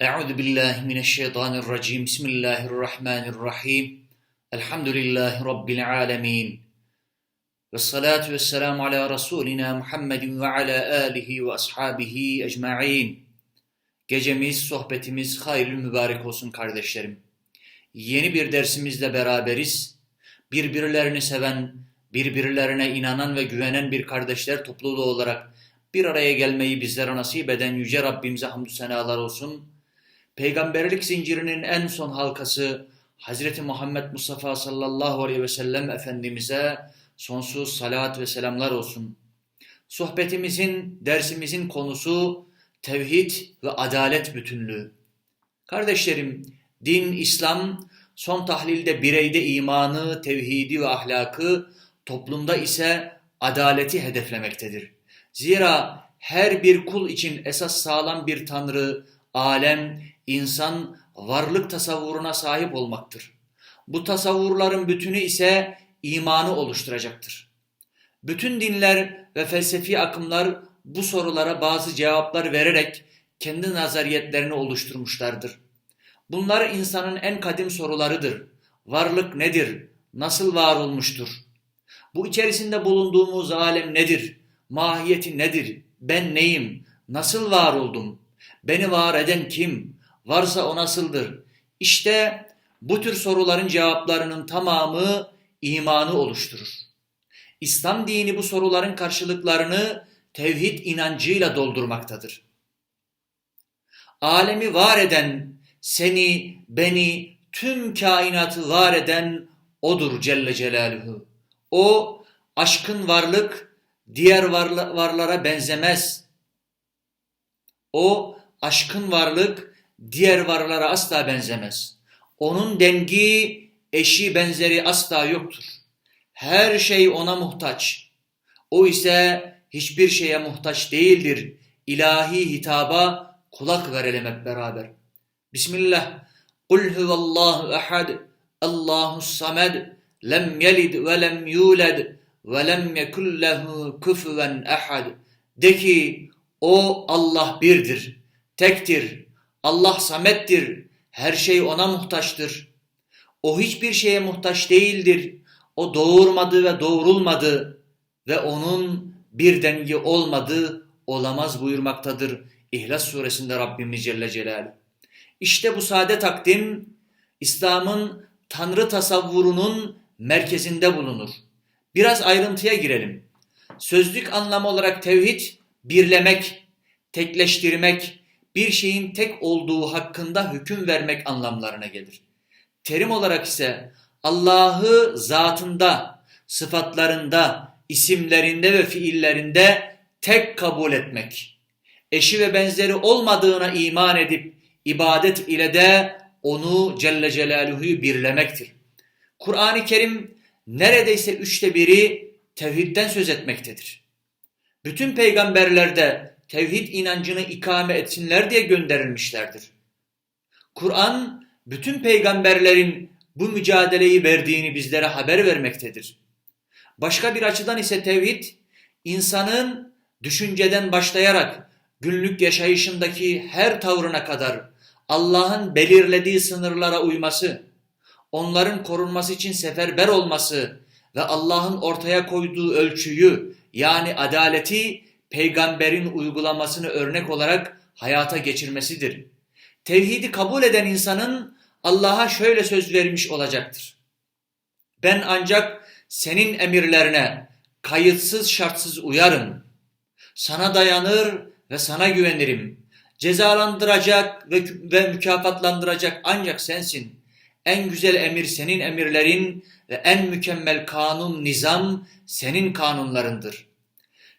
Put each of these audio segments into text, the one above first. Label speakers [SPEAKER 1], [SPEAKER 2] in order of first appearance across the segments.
[SPEAKER 1] Euzu billahi mineşşeytanirracim. Bismillahirrahmanirrahim. Elhamdülillahi rabbil alamin. Ve salatu vesselamu ala rasulina Muhammedin ve ala alihi ve ashabihi ecmaîn. Gecemiz, sohbetimiz hayırlı mübarek olsun kardeşlerim. Yeni bir dersimizle beraberiz. Birbirlerini seven, birbirlerine inanan ve güvenen bir kardeşler topluluğu olarak bir araya gelmeyi bizlere nasip eden Yüce Rabbimize hamdü senalar olsun. Peygamberlik zincirinin en son halkası Hazreti Muhammed Mustafa sallallahu aleyhi ve sellem Efendimiz'e sonsuz salat ve selamlar olsun. Sohbetimizin, dersimizin konusu tevhid ve adalet bütünlüğü. Kardeşlerim, din, İslam son tahlilde bireyde imanı, tevhidi ve ahlakı, toplumda ise adaleti hedeflemektedir. Zira her bir kul için esas sağlam bir tanrı, alem, insan varlık tasavvuruna sahip olmaktır. Bu tasavvurların bütünü ise imanı oluşturacaktır. Bütün dinler ve felsefi akımlar bu sorulara bazı cevaplar vererek kendi nazariyetlerini oluşturmuşlardır. Bunlar insanın en kadim sorularıdır. Varlık nedir? Nasıl var olmuştur? Bu içerisinde bulunduğumuz alem nedir? Mahiyeti nedir? Ben neyim? Nasıl var oldum? Beni var eden kim? Varsa o nasıldır? İşte bu tür soruların cevaplarının tamamı imanı oluşturur. İslam dini bu soruların karşılıklarını tevhid inancıyla doldurmaktadır. Alemi var eden, seni, beni, tüm kainatı var eden O'dur Celle Celaluhu. O aşkın varlık diğer varla, varlara benzemez. O aşkın varlık diğer varlara asla benzemez. Onun dengi, eşi, benzeri asla yoktur. Her şey ona muhtaç. O ise hiçbir şeye muhtaç değildir. İlahi hitaba kulak verelim hep beraber. Bismillah. Kul huvallahu ehad. Allahu samed. Lem yelid ve lem yulad ve lem yekun lehu kufuven ehad. De ki o Allah birdir, tektir. Allah samettir. Her şey ona muhtaçtır. O hiçbir şeye muhtaç değildir. O doğurmadı ve doğurulmadı ve onun bir dengi olmadı, olamaz buyurmaktadır. İhlas suresinde Rabbimiz Celle Celaluhu. İşte bu sade takdim İslam'ın Tanrı tasavvurunun merkezinde bulunur. Biraz ayrıntıya girelim. Sözlük anlamı olarak tevhid birlemek, tekleştirmek, bir şeyin tek olduğu hakkında hüküm vermek anlamlarına gelir. Terim olarak ise Allah'ı zatında, sıfatlarında, isimlerinde ve fiillerinde tek kabul etmek. Eşi ve benzeri olmadığına iman edip ibadet ile de onu Celle Celaluhu'yu birlemektir. Kur'an-ı Kerim neredeyse üçte biri tevhidden söz etmektedir. Bütün peygamberler de tevhid inancını ikame etsinler diye gönderilmişlerdir. Kur'an bütün peygamberlerin bu mücadeleyi verdiğini bizlere haber vermektedir. Başka bir açıdan ise tevhid insanın düşünceden başlayarak günlük yaşayışındaki her tavrına kadar Allah'ın belirlediği sınırlara uyması, onların korunması için seferber olması ve Allah'ın ortaya koyduğu ölçüyü yani adaleti peygamberin uygulamasını örnek olarak hayata geçirmesidir. Tevhidi kabul eden insanın Allah'a şöyle söz vermiş olacaktır. Ben ancak senin emirlerine kayıtsız şartsız uyarım. Sana dayanır ve sana güvenirim. Cezalandıracak ve, ve mükafatlandıracak ancak sensin. En güzel emir senin emirlerin ve en mükemmel kanun, nizam senin kanunlarındır.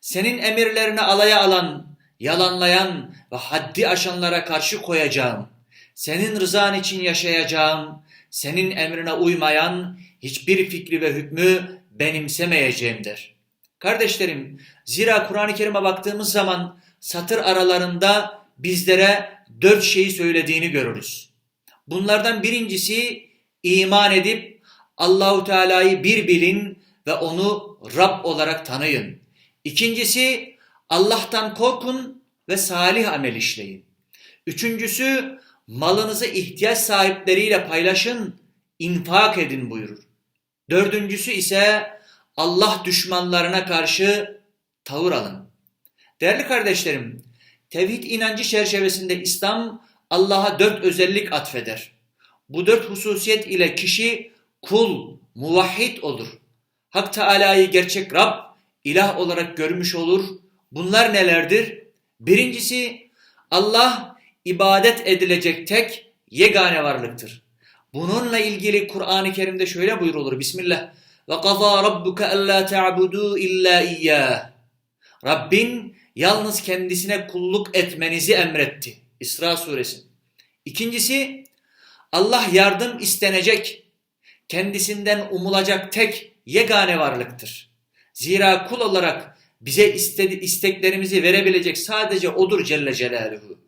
[SPEAKER 1] Senin emirlerini alaya alan, yalanlayan ve haddi aşanlara karşı koyacağım. Senin rızan için yaşayacağım. Senin emrine uymayan hiçbir fikri ve hükmü benimsemeyeceğim der. Kardeşlerim, zira Kur'an-ı Kerim'e baktığımız zaman satır aralarında bizlere dört şeyi söylediğini görürüz. Bunlardan birincisi iman edip Allahu Teala'yı bir bilin ve onu Rab olarak tanıyın. İkincisi Allah'tan korkun ve salih amel işleyin. Üçüncüsü malınızı ihtiyaç sahipleriyle paylaşın, infak edin buyurur. Dördüncüsü ise Allah düşmanlarına karşı tavır alın. Değerli kardeşlerim, tevhid inancı çerçevesinde İslam Allah'a dört özellik atfeder. Bu dört hususiyet ile kişi kul, muvahhid olur. Hak Teala'yı gerçek Rab, ilah olarak görmüş olur. Bunlar nelerdir? Birincisi Allah ibadet edilecek tek yegane varlıktır. Bununla ilgili Kur'an-ı Kerim'de şöyle buyurulur. Bismillah. Ve qazâ rabbuke ellâ te'abudû illâ iyyâh. Rabbin yalnız kendisine kulluk etmenizi emretti. İsra suresi. İkincisi Allah yardım istenecek, kendisinden umulacak tek yegane varlıktır. Zira kul olarak bize istedi, isteklerimizi verebilecek sadece O'dur Celle Celaluhu.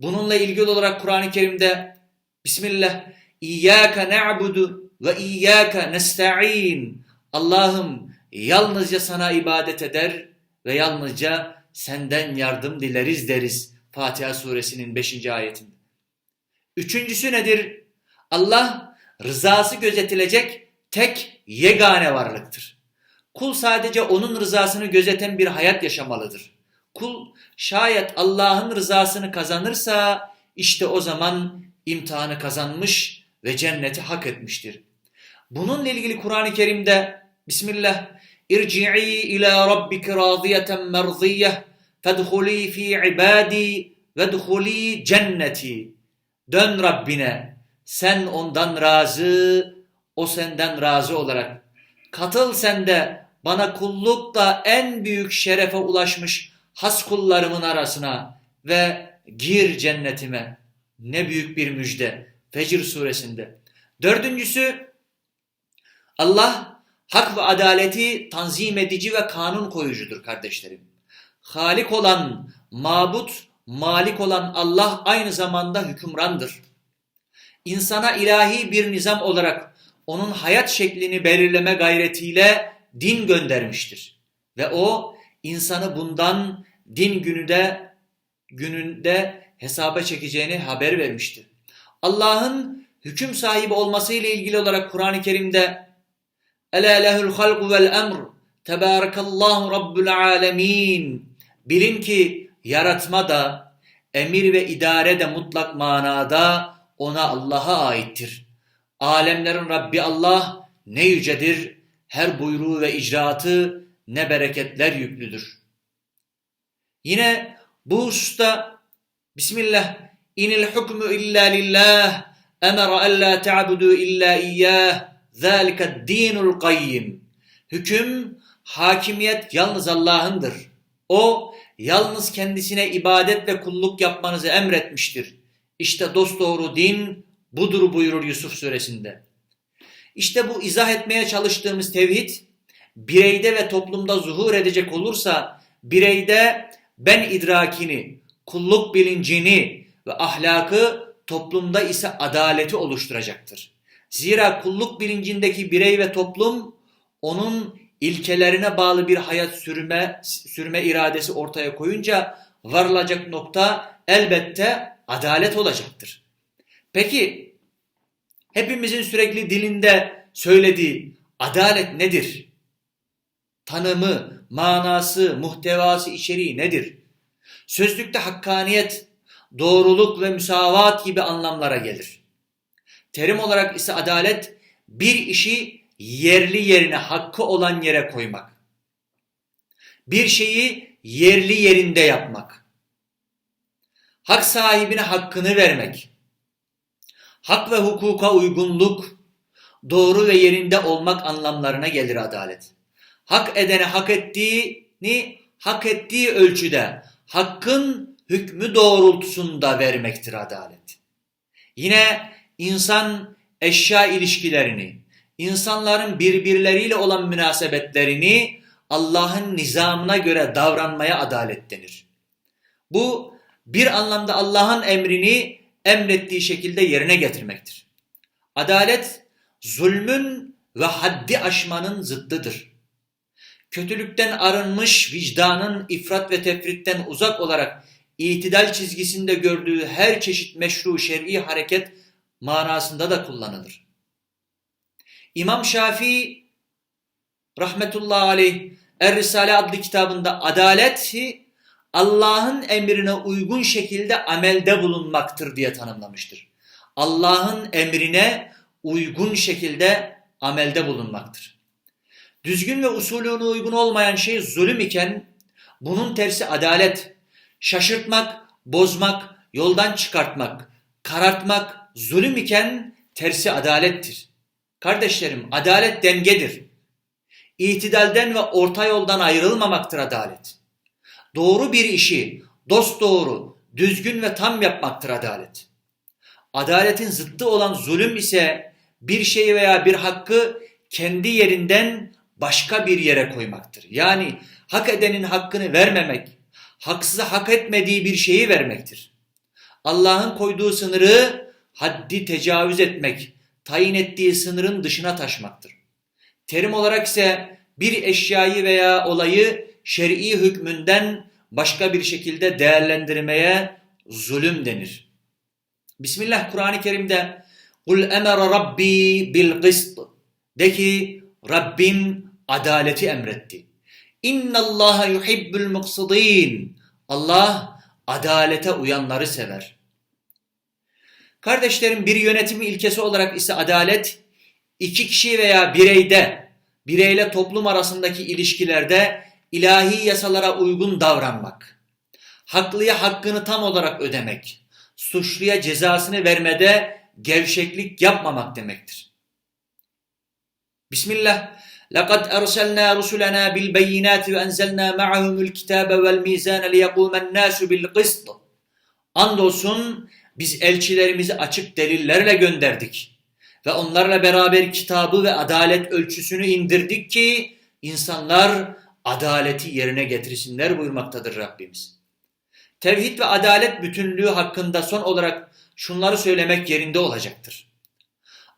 [SPEAKER 1] Bununla ilgili olarak Kur'an-ı Kerim'de Bismillah İyyâke na'budu ve iyyâke nesta'in Allah'ım yalnızca sana ibadet eder ve yalnızca senden yardım dileriz deriz Fatiha suresinin 5. ayetinde. Üçüncüsü nedir? Allah rızası gözetilecek tek yegane varlıktır. Kul sadece onun rızasını gözeten bir hayat yaşamalıdır. Kul şayet Allah'ın rızasını kazanırsa işte o zaman imtihanı kazanmış ve cenneti hak etmiştir. Bununla ilgili Kur'an-ı Kerim'de Bismillah İrci'i ila rabbike radiyeten merziyeh fedhuli fi ibadi vedhuli cenneti Dön Rabbine sen ondan razı o senden razı olarak katıl sen de bana kullukta en büyük şerefe ulaşmış has kullarımın arasına ve gir cennetime. Ne büyük bir müjde. Fecr suresinde. Dördüncüsü Allah hak ve adaleti tanzim edici ve kanun koyucudur kardeşlerim. Halik olan, mabut, malik olan Allah aynı zamanda hükümrandır. İnsana ilahi bir nizam olarak onun hayat şeklini belirleme gayretiyle din göndermiştir. Ve o insanı bundan din günüde gününde hesaba çekeceğini haber vermiştir. Allah'ın hüküm sahibi olması ile ilgili olarak Kur'an-ı Kerim'de Ela lehul halqu vel emr Tebarakallahu rabbul alemin Bilin ki yaratma da emir ve idare de mutlak manada ona Allah'a aittir. Alemlerin Rabbi Allah ne yücedir, her buyruğu ve icraatı ne bereketler yüklüdür. Yine bu hususta Bismillah inil hukmu illa lillah emara alla ta'budu illa iyyah zalika dinul kayyim. Hüküm, hakimiyet yalnız Allah'ındır. O yalnız kendisine ibadet ve kulluk yapmanızı emretmiştir. İşte dosdoğru din budur buyurur Yusuf suresinde. İşte bu izah etmeye çalıştığımız tevhid bireyde ve toplumda zuhur edecek olursa bireyde ben idrakini, kulluk bilincini ve ahlakı toplumda ise adaleti oluşturacaktır. Zira kulluk bilincindeki birey ve toplum onun ilkelerine bağlı bir hayat sürme, sürme iradesi ortaya koyunca varılacak nokta elbette adalet olacaktır. Peki hepimizin sürekli dilinde söylediği adalet nedir? Tanımı, manası, muhtevası, içeriği nedir? Sözlükte hakkaniyet, doğruluk ve müsavat gibi anlamlara gelir. Terim olarak ise adalet bir işi yerli yerine hakkı olan yere koymak. Bir şeyi yerli yerinde yapmak. Hak sahibine hakkını vermek. Hak ve hukuka uygunluk, doğru ve yerinde olmak anlamlarına gelir adalet. Hak edene hak ettiğini hak ettiği ölçüde hakkın hükmü doğrultusunda vermektir adalet. Yine insan eşya ilişkilerini, insanların birbirleriyle olan münasebetlerini Allah'ın nizamına göre davranmaya adalet denir. Bu bir anlamda Allah'ın emrini emrettiği şekilde yerine getirmektir. Adalet zulmün ve haddi aşmanın zıddıdır. Kötülükten arınmış vicdanın ifrat ve tefritten uzak olarak itidal çizgisinde gördüğü her çeşit meşru şer'i hareket manasında da kullanılır. İmam Şafii rahmetullahi aleyh Er-Risale adlı kitabında adaleti Allah'ın emrine uygun şekilde amelde bulunmaktır diye tanımlamıştır. Allah'ın emrine uygun şekilde amelde bulunmaktır. Düzgün ve usulüne uygun olmayan şey zulüm iken bunun tersi adalet. Şaşırtmak, bozmak, yoldan çıkartmak, karartmak zulüm iken tersi adalettir. Kardeşlerim adalet dengedir. İtidalden ve orta yoldan ayrılmamaktır adalet. Doğru bir işi dost doğru, düzgün ve tam yapmaktır adalet. Adaletin zıttı olan zulüm ise bir şeyi veya bir hakkı kendi yerinden başka bir yere koymaktır. Yani hak edenin hakkını vermemek, haksıza hak etmediği bir şeyi vermektir. Allah'ın koyduğu sınırı haddi tecavüz etmek, tayin ettiği sınırın dışına taşmaktır. Terim olarak ise bir eşyayı veya olayı şer'i hükmünden başka bir şekilde değerlendirmeye zulüm denir. Bismillah Kur'an-ı Kerim'de Kul emere rabbi bil kıst de ki Rabbim adaleti emretti. İnna Allah yuhibbul muqsidin. Allah adalete uyanları sever. Kardeşlerim bir yönetimi ilkesi olarak ise adalet iki kişi veya bireyde, bireyle toplum arasındaki ilişkilerde ilahi yasalara uygun davranmak, haklıya hakkını tam olarak ödemek, suçluya cezasını vermede gevşeklik yapmamak demektir. Bismillah. لقد أرسلنا رسلنا بالبينات وأنزلنا معهم الكتاب والميزان ليقوم الناس بالقسط. Andolsun biz elçilerimizi açık delillerle gönderdik ve onlarla beraber kitabı ve adalet ölçüsünü indirdik ki insanlar adaleti yerine getirsinler buyurmaktadır Rabbimiz. Tevhid ve adalet bütünlüğü hakkında son olarak şunları söylemek yerinde olacaktır.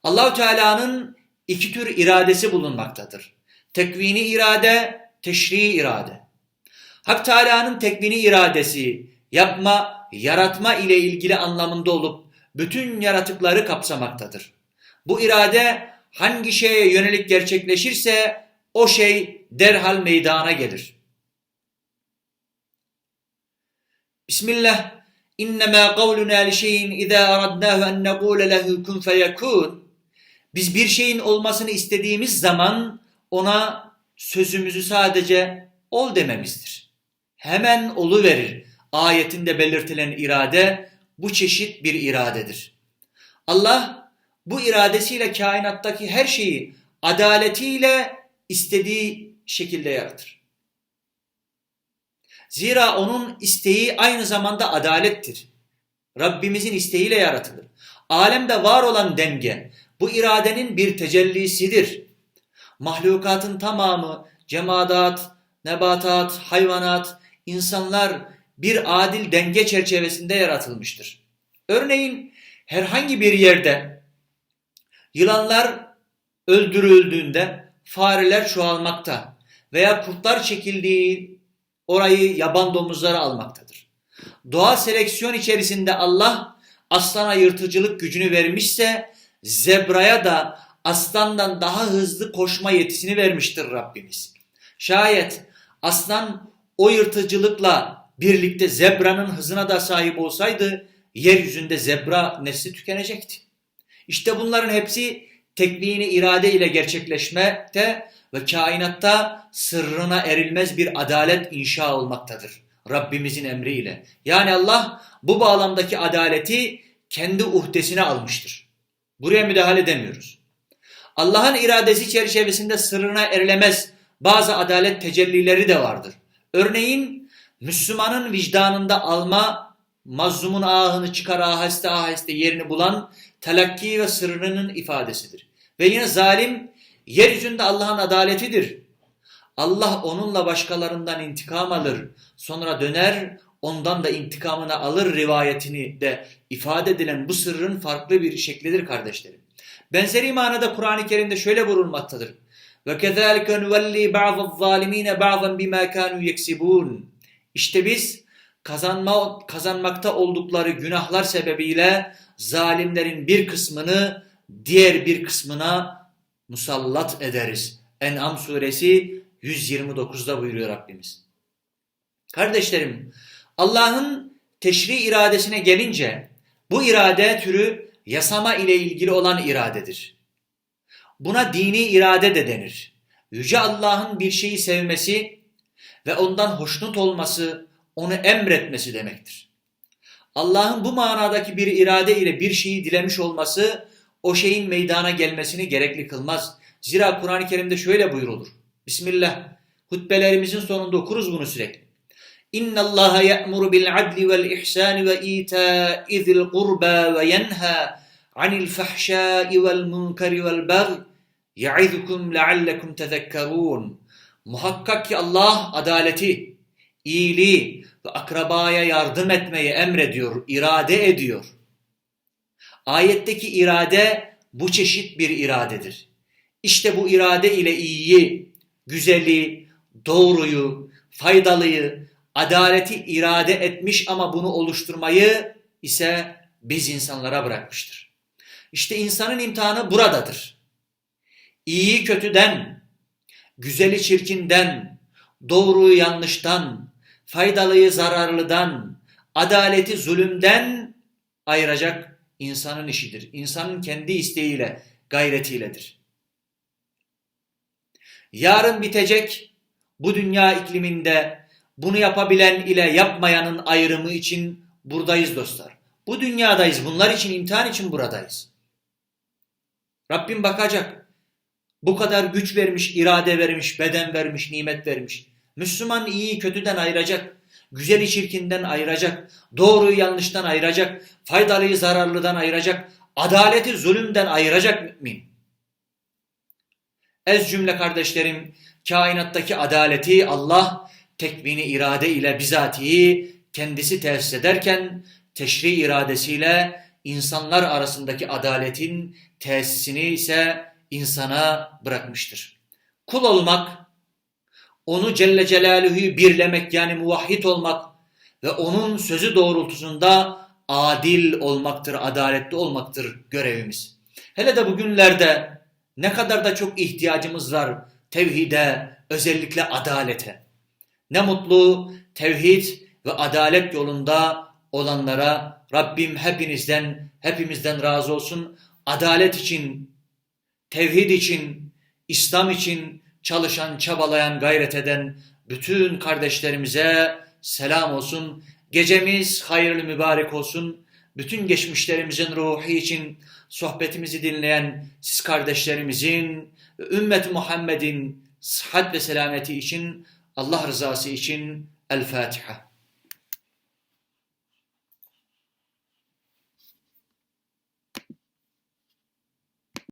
[SPEAKER 1] Allahu Teala'nın iki tür iradesi bulunmaktadır. Tekvini irade, teşri irade. Hak Teala'nın tekvini iradesi yapma, yaratma ile ilgili anlamında olup bütün yaratıkları kapsamaktadır. Bu irade hangi şeye yönelik gerçekleşirse o şey derhal meydana gelir. Bismillah. İnnemâ kavlunâ li şeyin izâ aradnâhu en nekûle lehu kun feyekûn. Biz bir şeyin olmasını istediğimiz zaman ona sözümüzü sadece ol dememizdir. Hemen olu verir. Ayetinde belirtilen irade bu çeşit bir iradedir. Allah bu iradesiyle kainattaki her şeyi adaletiyle istediği şekilde yaratır. Zira onun isteği aynı zamanda adalettir. Rabbimizin isteğiyle yaratılır. Alemde var olan denge bu iradenin bir tecellisidir. Mahlukatın tamamı, cemadat, nebatat, hayvanat, insanlar bir adil denge çerçevesinde yaratılmıştır. Örneğin herhangi bir yerde yılanlar öldürüldüğünde fareler çoğalmakta veya kurtlar çekildiği orayı yaban domuzları almaktadır. Doğa seleksiyon içerisinde Allah aslana yırtıcılık gücünü vermişse zebraya da aslandan daha hızlı koşma yetisini vermiştir Rabbimiz. Şayet aslan o yırtıcılıkla birlikte zebranın hızına da sahip olsaydı yeryüzünde zebra nesli tükenecekti. İşte bunların hepsi tekvini irade ile gerçekleşmekte ve kainatta sırrına erilmez bir adalet inşa olmaktadır. Rabbimizin emriyle. Yani Allah bu bağlamdaki adaleti kendi uhdesine almıştır. Buraya müdahale edemiyoruz. Allah'ın iradesi çerçevesinde sırrına erilemez bazı adalet tecellileri de vardır. Örneğin Müslümanın vicdanında alma, mazlumun ahını çıkar aheste aheste yerini bulan telakki ve sırrının ifadesidir. Ve yine zalim yeryüzünde Allah'ın adaletidir. Allah onunla başkalarından intikam alır. Sonra döner ondan da intikamını alır rivayetini de ifade edilen bu sırrın farklı bir şeklidir kardeşlerim. Benzeri manada Kur'an-ı Kerim'de şöyle vurulmaktadır. Ve kezalike nuvelli ba'd'z zalimin ba'dan bima kanu yeksibun. İşte biz kazanma, kazanmakta oldukları günahlar sebebiyle zalimlerin bir kısmını diğer bir kısmına musallat ederiz. En'am suresi 129'da buyuruyor Rabbimiz. Kardeşlerim, Allah'ın teşri iradesine gelince bu irade türü yasama ile ilgili olan iradedir. Buna dini irade de denir. Yüce Allah'ın bir şeyi sevmesi ve ondan hoşnut olması, onu emretmesi demektir. Allah'ın bu manadaki bir irade ile bir şeyi dilemiş olması o şeyin meydana gelmesini gerekli kılmaz. Zira Kur'an-ı Kerim'de şöyle buyurulur. Bismillah. Hutbelerimizin sonunda okuruz bunu sürekli. İnna Allah ya'muru bil adli vel ihsan ve ita'i zil qurba ve yenha anil fahşai vel munkari vel bagh ya'izukum leallekum tezekkerun. Muhakkak ki Allah adaleti, iyiliği ve akrabaya yardım etmeyi emrediyor, irade ediyor. Ayetteki irade bu çeşit bir iradedir. İşte bu irade ile iyiyi, güzeli, doğruyu, faydalıyı, adaleti irade etmiş ama bunu oluşturmayı ise biz insanlara bırakmıştır. İşte insanın imtihanı buradadır. İyiyi kötüden, güzeli çirkinden, doğruyu yanlıştan, faydalıyı zararlıdan, adaleti zulümden ayıracak insanın işidir. İnsanın kendi isteğiyle, gayretiyledir. Yarın bitecek bu dünya ikliminde bunu yapabilen ile yapmayanın ayrımı için buradayız dostlar. Bu dünyadayız. Bunlar için imtihan için buradayız. Rabbim bakacak. Bu kadar güç vermiş, irade vermiş, beden vermiş, nimet vermiş. Müslüman iyiyi kötüden ayıracak. Güzeli çirkinden ayıracak. Doğruyu yanlıştan ayıracak. Faydalıyı zararlıdan ayıracak. Adaleti zulümden ayıracak mümin. Ez cümle kardeşlerim, kainattaki adaleti Allah tekvini irade ile bizatihi kendisi tesis ederken teşri iradesiyle insanlar arasındaki adaletin tesisini ise insana bırakmıştır. Kul olmak, onu Celle Celaluhu'yu birlemek yani muvahhid olmak ve onun sözü doğrultusunda adil olmaktır, adaletli olmaktır görevimiz. Hele de bugünlerde ne kadar da çok ihtiyacımız var tevhide, özellikle adalete. Ne mutlu tevhid ve adalet yolunda olanlara Rabbim hepinizden, hepimizden razı olsun. Adalet için, tevhid için, İslam için çalışan, çabalayan, gayret eden bütün kardeşlerimize selam olsun. Gecemiz hayırlı mübarek olsun. Bütün geçmişlerimizin ruhu için sohbetimizi dinleyen siz kardeşlerimizin ve ümmet Muhammed'in sıhhat ve selameti için Allah rızası için El Fatiha.